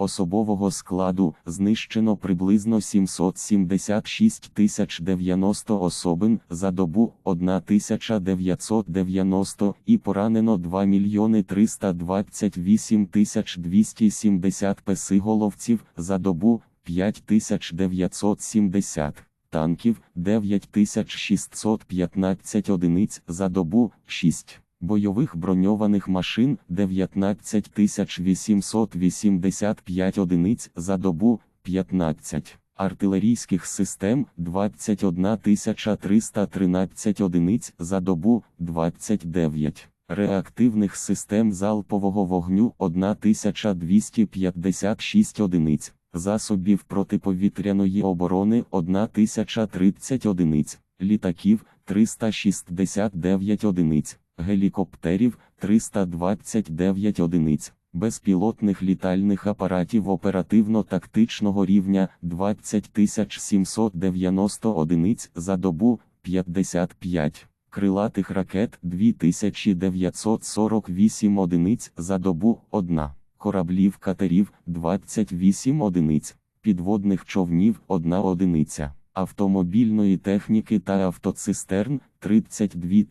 Особового складу знищено приблизно 776 тисяч 90 особин за добу 1990 і поранено 2 мільйони 328 тисяч 270 песиголовців за добу 5970 танків 9615 одиниць за добу 6 бойових броньованих машин 19885 одиниць за добу 15, артилерійських систем 21313 одиниць за добу 29, реактивних систем залпового вогню 1256 одиниць, засобів протиповітряної оборони 1030 одиниць, літаків 369 одиниць гелікоптерів 329 одиниць, безпілотних літальних апаратів оперативно-тактичного рівня 20 790 одиниць за добу 55, крилатих ракет 2948 одиниць за добу 1, кораблів катерів 28 одиниць, підводних човнів 1 одиниця автомобільної техніки та автоцистерн 32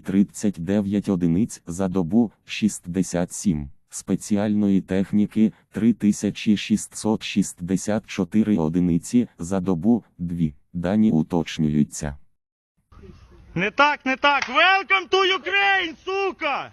039 одиниць за добу 67, спеціальної техніки 3664 одиниці за добу 2. Дані уточнюються. Не так, не так. Welcome to Ukraine, сука!